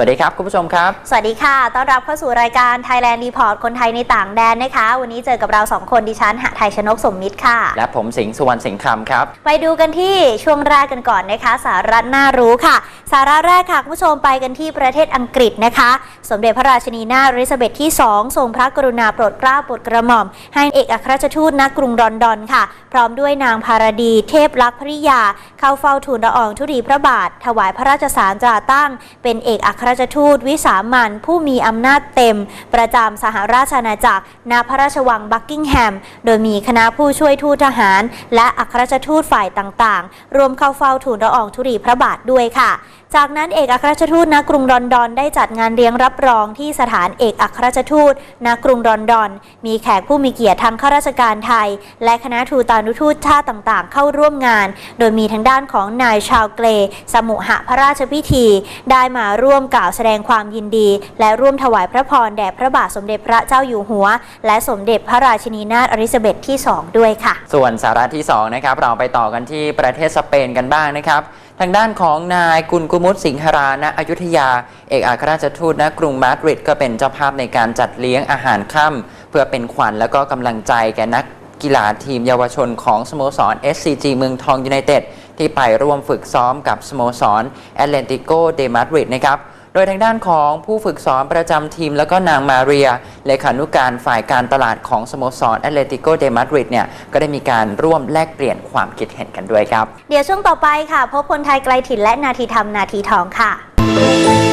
สวัสดีครับ คุณผู้ชมครับ สวัสดีค่ะ ต้อนรับเข้าสู่รายการ Thailand Report คนไทยในต่างแดนนะคะ วันนี้เจอกับเราสองคนดิฉันหะไทยชนกสมมิตรค่ะ และผมสิงห์สุวรรณสิงห์คำครับ ไปดูกันที่ช่วงแรกกันก่อนนะคะ สาระน่ารู้ค่ะ สาระแรกค่ะคุณผู้ชมไปกันที่ประเทศอังกฤษนะคะ สมเด็จพระราชินีนาถอลิซาเบธที่ 2 ทรงพระกรุณาโปรดเกล้าโปรดกระหม่อม ให้เอกอัครราชทูตณกรุงลอนดอนค่ะ พร้อมด้วยนางพารดี เทพลักษณ์ภริยา เข้าเฝ้าทูลละอองธุลีพระบาท ถวายพระราชสารตราตั้ง เป็นเอกอัครราชทูตวิสามันผู้มีอำนาจเต็ม ประจำสหราชอาณาจักรณพระราชวังบักกิงแฮม โดยมีคณะผู้ช่วยทูตทหาร และอัครราชทูตฝ่ายต่างๆ รวมเข้าเฝ้าทูลละอองธุรีพระบาทด้วยค่ะ จากนั้นเอกอัครราชทูตณกรุงลอนดอนได้จัดงานเลี้ยงรับรองที่สถานเอกอัครราชทูตณกรุงลอนดอน มีแขกผู้มีเกียรติทางข้าราชการไทย และคณะทูตานุทูตชาติต่างๆ เข้าร่วมงาน โดยมีทางด้านของนายชาวเกรสมุหะพระราชพิธี ได้มาร่วมกล่าวแสดงความยินดี และร่วมถวายพระพรแด่พระบาทสมเด็จพระเจ้าอยู่หัว และสมเด็จพระราชินีนาถอลิซาเบธที่ 2 ด้วยค่ะ ส่วนสาระที่2นะครับเราไปต่อกันที่ประเทศสเปนกันบ้างนะครับ ทางด้านของนายกุลกุมุตสิงหราณอยุธยา เอกอัครราชทูตณกรุงมาดริดก็เป็นเจ้าภาพในการจัดเลี้ยงอาหารค่ำเพื่อเป็นขวัญและก็กำลังใจแก่นักกีฬาทีมเยาวชนของสโมสร SCG เมืองทองยูไนเต็ดที่ไปร่วมฝึกซ้อมกับสโมสรแอตเลติโกเดมาดริดนะครับ ดยทางด้านของผู้ฝึกสอนประจำทีม แล้วก็นางมาเรีย เลขานุการฝ่ายการตลาดของสโมสรแอตเลติโกเดมาดริดเนี่ยก็ได้มีการร่วมแลกเปลี่ยนความคิดเห็นกันด้วยครับ เดี๋ยวช่วงต่อไปค่ะ พบคนไทยไกลถิ่นและนาทีทำนาทีทองค่ะ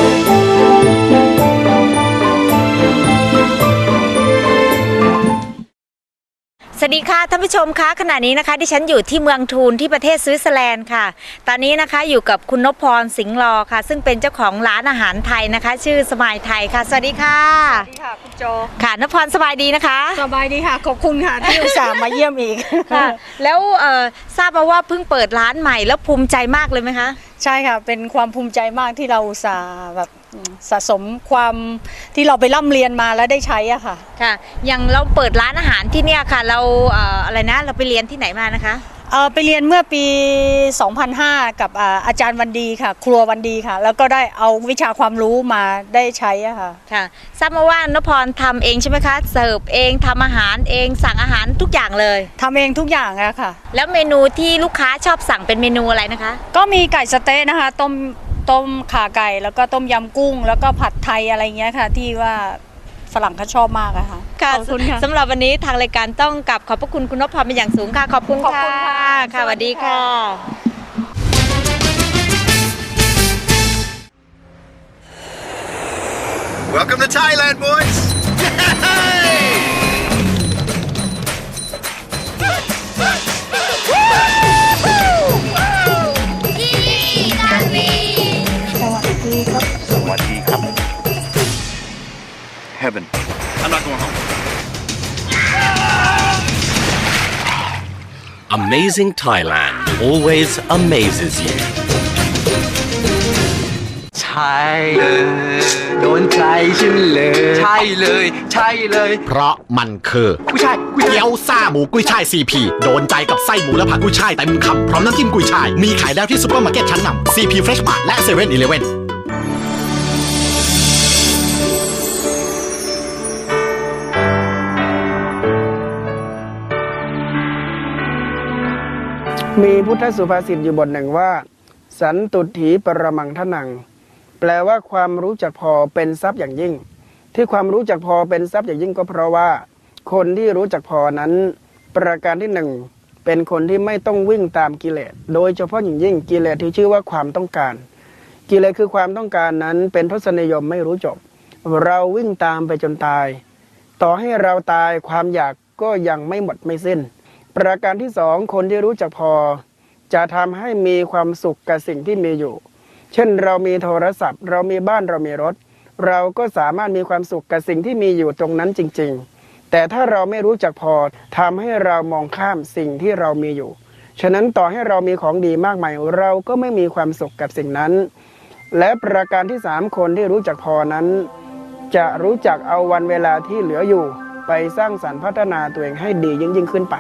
สวัสดีค่ะท่านผู้ชมคะขณะนี้นะคะที่ฉันอยู่ที่เมืองทูนที่ประเทศสวิตเซอร์แลนด์ค่ะ ตอนนี้นะคะอยู่กับคุณนพพรสิงห์รอค่ะ ซึ่งเป็นเจ้าของร้านอาหารไทยนะคะ ชื่อสมายไทยค่ะ สวัสดีค่ะสวัสดีค่ะคุณโจค่ะนพพรสบายดีนะคะสบายดีค่ะขอบคุณค่ะที่อุตส่าห์มาเยี่ยมอีกค่ะ แล้วเอ่อทราบมาว่าเพิ่งเปิดร้านใหม่แล้วภูมิใจมากเลยไหมคะใช่ค่ะเป็นความภูมิใจมากที่เราสาแบบสะสมความที่เราไปร่ำเรียนมาแล้วได้ใช้อะค่ะ ค่ะ อย่างเราเปิดร้านอาหารที่เนี่ยค่ะ เราเอ่ออะไรนะ เราไปเรียนที่ไหนมานะคะ อ่อไปเรียนเมื่อปี 2005 กับอ่าอาจารย์วันดีค่ะ ครัววันดีค่ะ แล้วก็ได้เอาวิชาความรู้มาได้ใช้อะค่ะค่ะทราบมาว่านพพรทำเองใช่ไหมคะ เสิร์ฟเองทำอาหารเองสั่งอาหารทุกอย่างเลยทำเองทุกอย่างอะค่ะ แล้วเมนูที่ลูกค้าชอบสั่งเป็นเมนูอะไรนะคะ ก็มีไก่สะเต๊ะนะคะต้มต้มขาไก่แล้วก็ต้มยำกุ้ง แล้วก็ผัดไทยอะไรเงี้ยค่ะ ที่ว่าฝรั่งเขาชอบมากอะค่ะ ค่ะขอบคุณค่ะสำหรับวันนี้ทางรายการต้องกลับขอบพระคุณคุณนพพรเป็นอย่างสูงค่ะ ขอบคุณขอบคุณค่ะค่ะสวัสดีค่ะ Welcome to Thailand, boys! Sawadee krap. Heaven. I'm not going home. Amazing Thailand always amazes you. ใช่เลยโดนใจฉันเลยใช่เลย ใช่เลยเพราะมันคือผู้ชายผู้ชายเกี๊ยวซ่าหมูกุ้ยช่ายซีพีโดนใจกับไส้หมูและผักกุ้ยช่ายเต็มคำพร้อมน้ำจิ้มกุ้ยช่าย มีขายแล้วที่ซุปเปอร์มาร์เก็ตชั้นนำซีพีเฟรชมาร์และเซเว่นอีเลเว่น มีพุทธสุภาษิตอยู่บทหนึ่งว่า สันตุถีปรมังทนัง แปลว่าความรู้จักพอเป็นทรัพย์อย่างยิ่ง ที่ความรู้จักพอเป็นทรัพย์อย่างยิ่งก็เพราะว่า คนที่รู้จักพอนั้น ประการที่หนึ่งเป็นคนที่ไม่ต้องวิ่งตามกิเลส โดยเฉพาะอย่างยิ่งกิเลสที่ชื่อว่าความต้องการ กิเลสคือความต้องการนั้นเป็นทศนิยมไม่รู้จบ เราวิ่งตามไปจนตาย ต่อให้เราตายความอยากก็ยังไม่หมดไม่สิ้น ประการที่สองคนที่รู้จักพอ จะทำให้มีความสุขกับสิ่งที่มีอยู่ เช่นเรามีโทรศัพท์ เรามีบ้านเรามีรถ เราก็สามารถมีความสุขกับสิ่งที่มีอยู่ตรงนั้นจริง ๆ แต่ถ้าเราไม่รู้จักพอทำให้เรามองข้ามสิ่งที่เรามีอยู่ ฉะนั้นต่อให้เรามีของดีมากมายเราก็ไม่มีความสุขกับสิ่งนั้น และประการที่สามคนที่รู้จักพอนั้น จะรู้จักเอาวันเวลาที่เหลืออยู่ ไปสร้างสรรค์พัฒนาตัวเองให้ดียิ่งยิ่งขึ้นไป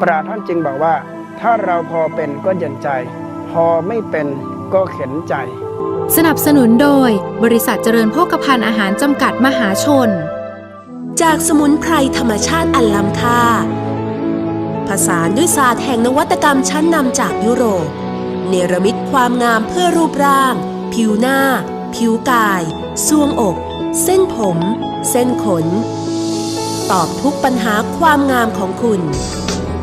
ปราท่านจึงบอกว่า ถ้าเราพอเป็นก็เย็นใจ พอไม่เป็นก็เข็นใจ สนับสนุนโดย บริษัทเจริญโภคภัณฑ์อาหารจำกัดมหาชน จากสมุนไพรธรรมชาติอันล้ำค่า ผสานด้วยศาสตร์แห่งนวัตกรรมชั้นนำจากยุโรป เนรมิตความงามเพื่อรูปร่าง ผิวหน้า ผิวกายซวงอก เส้นผม เส้นขน ตอบทุกปัญหาความงามของคุณ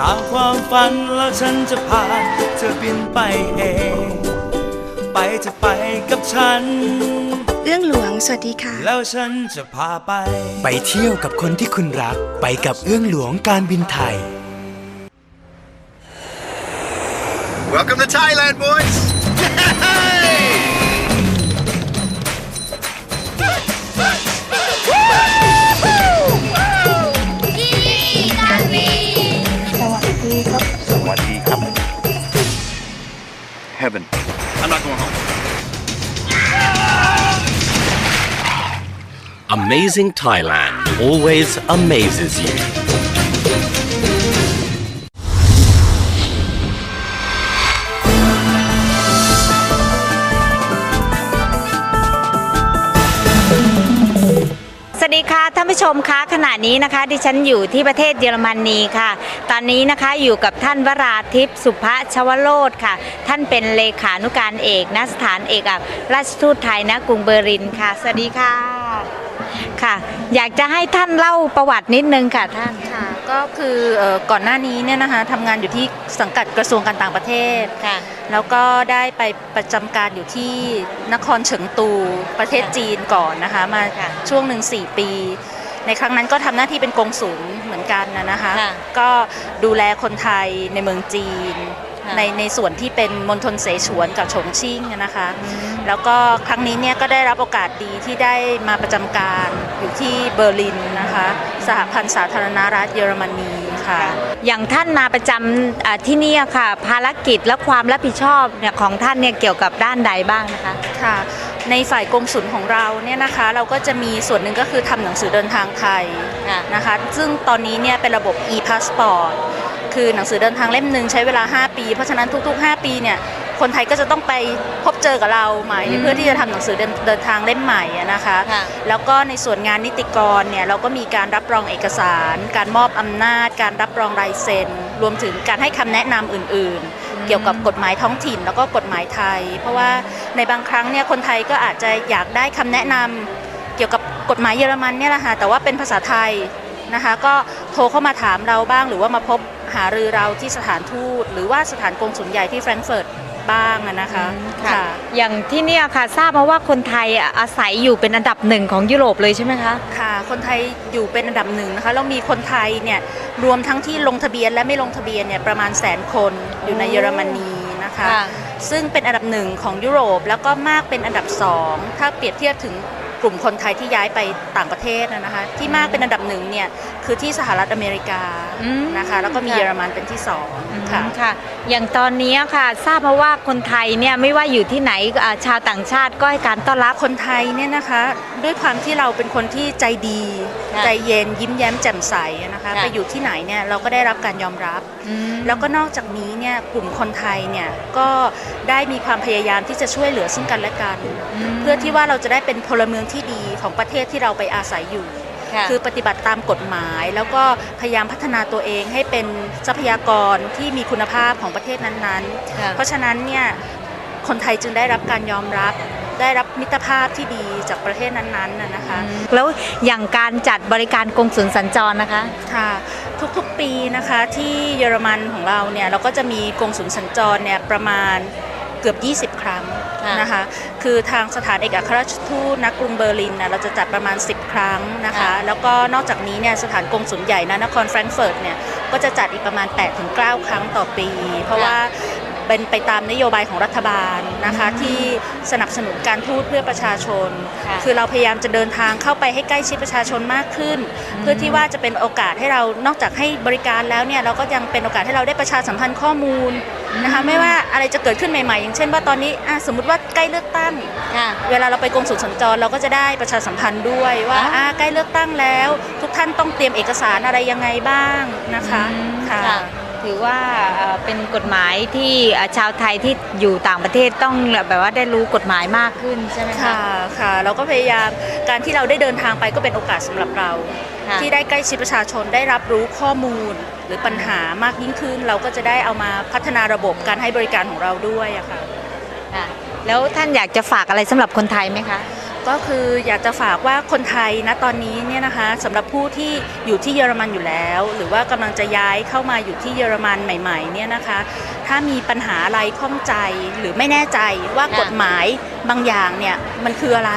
ตามความฝันแล้วฉันจะพาเธอบินไปเอง ไปจะไปกับฉันเอื้องหลวง สวัสดีค่ะ แล้วฉันจะพาไป ไปเที่ยวกับคนที่คุณรัก ไปกับเอื้องหลวงการบินไทย Welcome to Thailand, boys! Amazing Thailand always amazes you. สวัสดีค่ะท่านผู้ชมคะขณะนี้นะคะ ดิฉันอยู่ที่ประเทศเยอรมนีค่ะ ตอนนี้นะคะอยู่กับท่านวราทิพย์สุภชวโรธค่ะ ท่านเป็นเลขานุการเอกณสถานเอกอัครราชทูตไทยณกรุงเบอร์ลินค่ะ สวัสดีค่ะ ค่ะ อยากจะให้ท่านเล่าประวัตินิดนึงค่ะท่าน ค่ะก็คือเอ่อก่อนหน้านี้เนี่ยนะคะทำงานอยู่ที่สังกัดกระทรวงการต่างประเทศ ค่ะ แล้วก็ได้ไปประจำการอยู่ที่นครเฉิงตูประเทศจีนก่อนนะคะมาช่วงหนึ่งสี่ปี ในครั้งนั้นก็ทำหน้าที่เป็นกงสุลเหมือนกันนะนะคะ ค่ะ ก็ดูแลคนไทยในเมืองจีนค่ะ ในในส่วนที่เป็นมณฑลเสฉวนกับฉงชิ่งอะนะคะ แล้วก็ครั้งนี้เนี่ยก็ได้รับโอกาสดีที่ได้มาประจำการอยู่ที่เบอร์ลินนะคะสหพันธ์สาธารณรัฐเยอรมนีค่ะ อย่างท่านมาประจำอ่าที่เนี่ยค่ะ ภารกิจและความรับผิดชอบเนี่ยของท่านเนี่ยเกี่ยวกับด้านใดบ้างนะคะค่ะในฝ่ายกงสุลของเราเนี่ยนะคะเราก็จะมีส่วนหนึ่งก็คือทำหนังสือเดินทางไทยนะคะ ซึ่งตอนนี้เนี่ยเป็นระบบ e-passport คือหนังสือเดินทางเล่มหนึ่งใช้เวลา 5 ปี เพราะฉะนั้นทุก ๆ 5 ปีเนี่ยคนไทยก็จะต้องไปพบเจอกับเราใหม่อืมเพื่อที่จะทำหนังสือเดินเดินทางเล่มใหม่อะนะคะค่ะแล้วก็ในส่วนงานนิติกรเนี่ยเราก็มีการรับรองเอกสาร การมอบอำนาจ การรับรองลายเซ็น รวมถึงการให้คำแนะนำอื่น ๆ เกี่ยวกับกฎหมายท้องถิ่นแล้วก็กฎหมายไทย เพราะว่าในบางครั้งเนี่ยคนไทยก็อาจจะอยากได้คำแนะนำเกี่ยวกับกฎหมายเยอรมันเนี่ยแหละค่ะแต่ว่าเป็นภาษาไทย นะคะก็โทรเข้ามาถามเราบ้าง หรือว่ามาพบหารือเราที่สถานทูต หรือว่าสถานกงสุลใหญ่ที่แฟรงก์เฟิร์ตบ้างอะนะคะค่ะ อย่างที่เนี่ยค่ะทราบมาว่าคนไทยอะอาศัยอยู่เป็นอันดับหนึ่งของยุโรปเลยใช่ไหมคะค่ะ คนไทยอยู่เป็นอันดับหนึ่งนะคะแล้วมีคนไทยเนี่ยรวมทั้งที่ลงทะเบียนและไม่ลงทะเบียนเนี่ยประมาณแสนคนอยู่ในเยอรมนีนะคะค่ะซึ่งเป็นอันดับหนึ่งของยุโรปแล้วก็มากเป็นอันดับสองถ้าเปรียบเทียบถึง กลุ่มคนไทยที่ย้ายไปต่างประเทศนะนะคะที่มากเป็นอันดับหนึ่งเนี่ยคือที่สหรัฐอเมริกานะคะแล้วก็มีค่ะเยอรมันเป็นที่สองค่ะค่ะ อย่างตอนนี้ค่ะทราบมาว่าคนไทยเนี่ยไม่ว่าอยู่ที่ไหนอ่าชาวต่างชาติก็ให้การต้อนรับคนไทยเนี่ยนะคะด้วยความที่เราเป็นคนที่ใจดีค่ะใจเย็นยิ้มแย้มแจ่มใสนะคะค่ะไปอยู่ที่ไหนเนี่ยเราก็ได้รับการยอมรับ แล้วก็นอกจากนี้เนี่ยกลุ่มคนไทยเนี่ยก็ได้มีความพยายามที่จะช่วยเหลือซึ่งกันและกัน เพื่อที่ว่าเราจะได้เป็นพลเมืองที่ดีของประเทศที่เราไปอาศัยอยู่ค่ะคือปฏิบัติตามกฎหมาย แล้วก็พยายามพัฒนาตัวเองให้เป็นทรัพยากรที่มีคุณภาพของประเทศนั้นค่ะๆเพราะฉะนั้นเนี่ยคนไทยจึงได้รับการยอมรับได้รับมิตรภาพที่ดีจากประเทศนั้นๆน่ะนะคะ แล้วอย่างการจัดบริการกงสุลสัญจรนะคะค่ะทุกๆปีนะคะที่เยอรมันของเราเนี่ยเราก็จะมีกงสุลสัญจรเนี่ยประมาณเกือบ 20 ครั้งค่ะ นะคะ คือทางสถานเอกอัครราชทูตณกรุงเบอร์ลินนะเราจะจัดประมาณ 10 ครั้งนะคะค่ะแล้วก็นอกจากนี้เนี่ยสถานกงสุลใหญ่นะนครแฟรงก์เฟิร์ตเนี่ยก็จะจัดอีกประมาณ 8-9 ครั้งต่อปี เพราะว่า เป็นไปตามนโยบายของรัฐบาลนะคะที่สนับสนุนการทูตเพื่อประชาชนค่ะคือเราพยายามจะเดินทางเข้าไปให้ใกล้ชิดประชาชนมากขึ้น เพื่อที่ว่าจะเป็นโอกาสให้เรานอกจากให้บริการแล้วเนี่ยเราก็ยังเป็นโอกาสให้เราได้ประชาสัมพันธ์ข้อมูลนะคะไม่ว่าอะไรจะเกิดขึ้นใหม่ๆ อย่างเช่นว่าตอนนี้อะสมมุติว่าใกล้เลือกตั้ง เวลาเราไปกรมสุลสัญจรเราก็จะได้ประชาสัมพันธ์ด้วยว่าอ่าใกล้เลือกตั้งแล้ว ทุกท่านต้องเตรียมเอกสารอะไรยังไงบ้างนะคะค่ะค่ะ ถือว่าเอ่อเป็นกฎหมายที่เอ่อชาวไทยที่อยู่ต่างประเทศต้องแบบว่าได้รู้กฎหมายมากขึ้นใช่ไหมคะค่ะค่ะเราก็พยายามการที่เราได้เดินทางไปก็เป็นโอกาสสำหรับเราค่ะที่ได้ใกล้ชิดประชาชนได้รับรู้ข้อมูลหรือปัญหามากยิ่งขึ้น เราก็จะได้เอามาพัฒนาระบบการให้บริการของเราด้วยอะค่ะค่ะแล้วท่านอยากจะฝากอะไรสำหรับคนไทยไหมคะ ก็คืออยากจะฝากว่าคนไทยนะตอนนี้เนี่ยนะคะสำหรับผู้ที่อยู่ที่เยอรมันอยู่แล้ว หรือว่ากำลังจะย้ายเข้ามาอยู่ที่เยอรมันใหม่ๆเนี่ยนะคะ ถ้ามีปัญหาอะไรข้องใจหรือไม่แน่ใจว่ากฎหมาย บางอย่างเนี่ยมันคืออะไร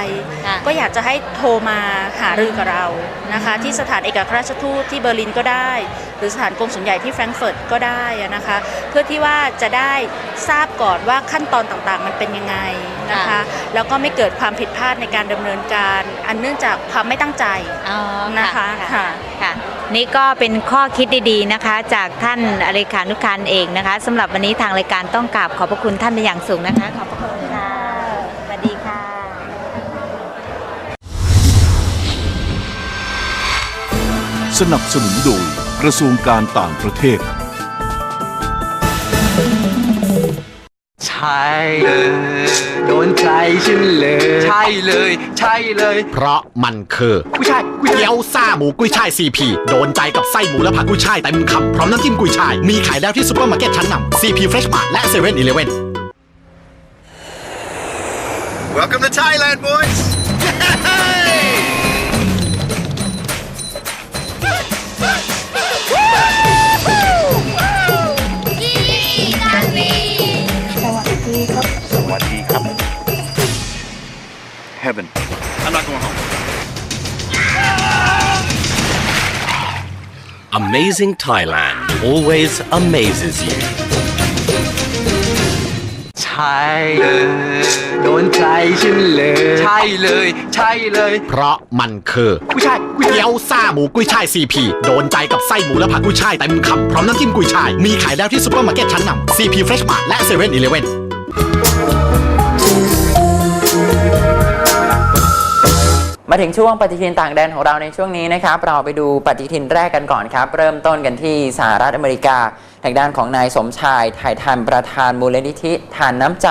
ค่ะก็อยากจะให้โทรมาหารือกับเรานะคะ ที่สถานเอกอัครราชทูตที่เบอร์ลินก็ได้ หรือสถานกงสุลใหญ่ที่แฟรงก์เฟิร์ตก็ได้อะนะคะ เพื่อที่ว่าจะได้ทราบก่อนว่าขั้นตอนต่างๆ มันเป็นยังไงนะคะ ค่ะ แล้วก็ไม่เกิดความผิดพลาดในการดำเนินการ อันเนื่องจากความไม่ตั้งใจอ๋อนะคะค่ะ ค่ะค่ะนี่ก็เป็นข้อคิดดีๆนะคะ จากท่านเลขานุการเองนะคะสำหรับวันนี้ทางรายการต้องกราบขอบพระคุณท่านเป็นอย่างสูงนะคะ ขอบพระคุณ สนับสนุนโดยกระทรวงการต่างประเทศ ใช่เลย โดนใจฉันเลย ใช่เลย ใช่เลยเพราะมันคือผู้ชายผู้ชายเกี๊ยวซ่าหมูกุ้ยช่ายซีพีโดนใจกับไส้หมูและผักกุ้ยช่ายเต็มคำพร้อมน้ำจิ้มกุ้ยช่าย มีขายแล้วที่ซุปเปอร์มาร์เก็ตชั้นนำซีพีเฟรชมาและเซเว่นอีเลฟเว่น Welcome to Thailand, boys! Amazing Thailand always amazes you. ใช่เลยโดนใจฉันเลย ใช่เลย ใช่เลยเพราะมันคือผู้ชายผู้ชายเกี๊ยวซ่าหมูกุ้ยช่ายซีพีโดนใจกับไส้หมูและผักกุ้ยช่ายเต็มคำพร้อมน้ำจิ้มกุ้ยช่าย มีขายแล้วที่ซุปเปอร์มาร์เก็ตชั้นนำซีพีเฟรชมาและเซเว่นอีเลฟเว่น มาถึงช่วงปฏิทินต่างแดนของเราในช่วงนี้นะครับ เราไปดูปฏิทินแรกกันก่อนครับ เริ่มต้นกันที่สหรัฐอเมริกา ทางด้านของนายสมชายไทยทันประธานมูลนิธิทานน้ำใจ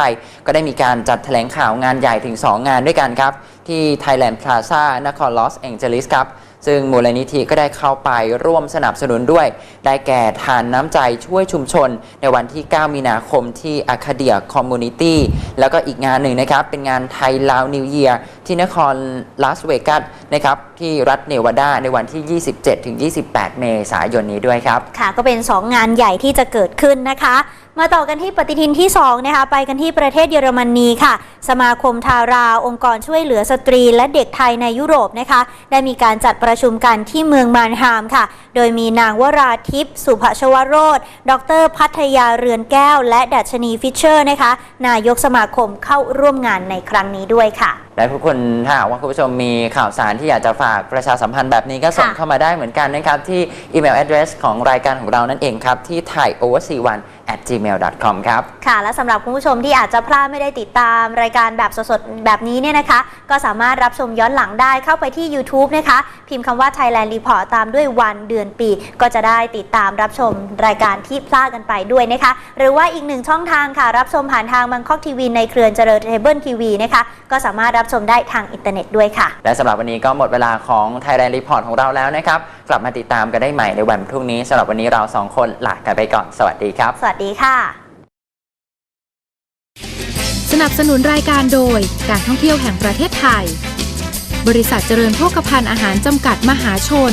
ก็ได้มีการจัดแถลงข่าวงานใหญ่ถึง 2 งานด้วยกันครับ ที่ Thailand Plaza นครลอสแองเจลิสครับ ซึ่งมูลนิธิก็ได้เข้าไปร่วมสนับสนุนด้วย ได้แก่ทานน้ำใจช่วยชุมชน ในวันที่ 9 มีนาคมที่อาคาเดียคอมมูนิตี้แล้วก็อีกงานหนึ่งนะครับ เป็นงานไทยลาวนิวเยียร์ที่นครลาสเวกัสนะครับที่รัฐเนวาดาในวันที่ 27-28 เมษายนนี้ด้วยครับ ค่ะ ก็เป็น 2 งานใหญ่ที่จะเกิดขึ้นนะคะ มาต่อกันที่ปฏิทินที่2นะคะไปกันที่ประเทศเยอรมนีค่ะ สมาคมทารา องค์กรช่วยเหลือสตรีและเด็กไทยในยุโรปนะคะ ได้มีการจัดประชุมกันที่เมืองมานฮามค่ะ โดยมีนางวราทิพย์สุภชวโรธดร พัทยาเรือนแก้ว และดัชนีฟิชเชอร์นะคะ นายกสมาคมเข้าร่วมงานในครั้งนี้ด้วยค่ะและทุกคนถ้าหากว่าคุณผู้ชมมีข่าวสารที่อยากจะฝากประชาสัมพันธ์แบบนี้ก็ส่งค่ะเข้ามาได้เหมือนกันนะครับที่อีเมล address ของรายการของเรานั่นเองครับที่ thaioverc1 at gmail.com ครับค่ะ และสำหรับคุณผู้ชมที่อาจจะพลาดไม่ได้ติดตามรายการแบบสดๆ แบบนี้เนี่ยนะคะ ก็สามารถรับชมย้อนหลังได้เข้าไปที่ YouTube นะคะ พิมพ์คำว่า Thailand Report ตามด้วยวันเดือนปี ก็จะได้ติดตามรับชมรายการที่พลาดกันไปด้วยนะคะ หรือว่าอีกหนึ่งช่องทางค่ะ รับชมผ่านทางบังคอกทีวีในเครือเจริญเทเบิลทีวีนะคะ ก็สามารถรับชมได้ทางอินเทอร์เน็ตด้วยค่ะ และสำหรับวันนี้ก็หมดเวลาของ Thailand Report ของเราแล้วนะครับ กลับมาติดตามกันได้ใหม่ในวันพรุ่งนี้สำหรับวันนี้เราสองคนลากันไปก่อนสวัสดีครับสวัสดีค่ะ สนับสนุนรายการโดยการท่องเที่ยวแห่งประเทศไทย บริษัทเจริญโภคภัณฑ์อาหารจำกัดมหาชน